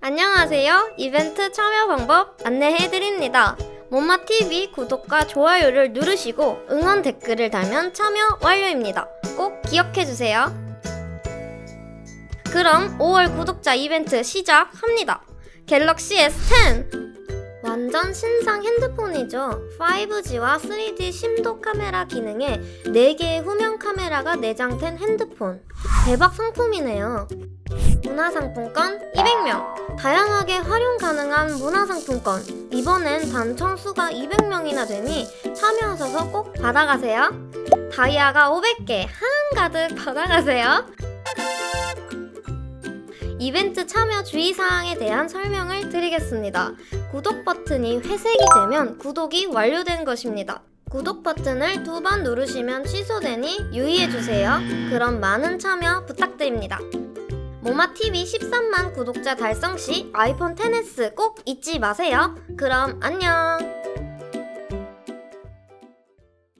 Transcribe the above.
안녕하세요. 이벤트 참여 방법 안내해드립니다. 모마TV 구독과 좋아요를 누르시고 응원 댓글을 달면 참여 완료입니다. 꼭 기억해주세요. 그럼 5월 구독자 이벤트 시작합니다. 갤럭시 S10 완전 신상 핸드폰이죠. 5G와 3D 심도 카메라 기능에 4개의 후면 카메라가 내장된 핸드폰. 대박 상품이네요. 문화상품권 200명. 다양하게 활용 가능한 문화상품권. 이번엔 단총 수가 200명이나 되니 참여하셔서 꼭 받아가세요. 다이아가 500개 한가득 받아가세요. 이벤트 참여 주의사항에 대한 설명을 드리겠습니다. 구독 버튼이 회색이 되면 구독이 완료된 것입니다. 구독 버튼을 두 번 누르시면 취소되니 유의해주세요. 그럼 많은 참여 부탁드립니다. 모마TV 13만 구독자 달성 시 아이폰 XS 꼭 잊지 마세요. 그럼 안녕!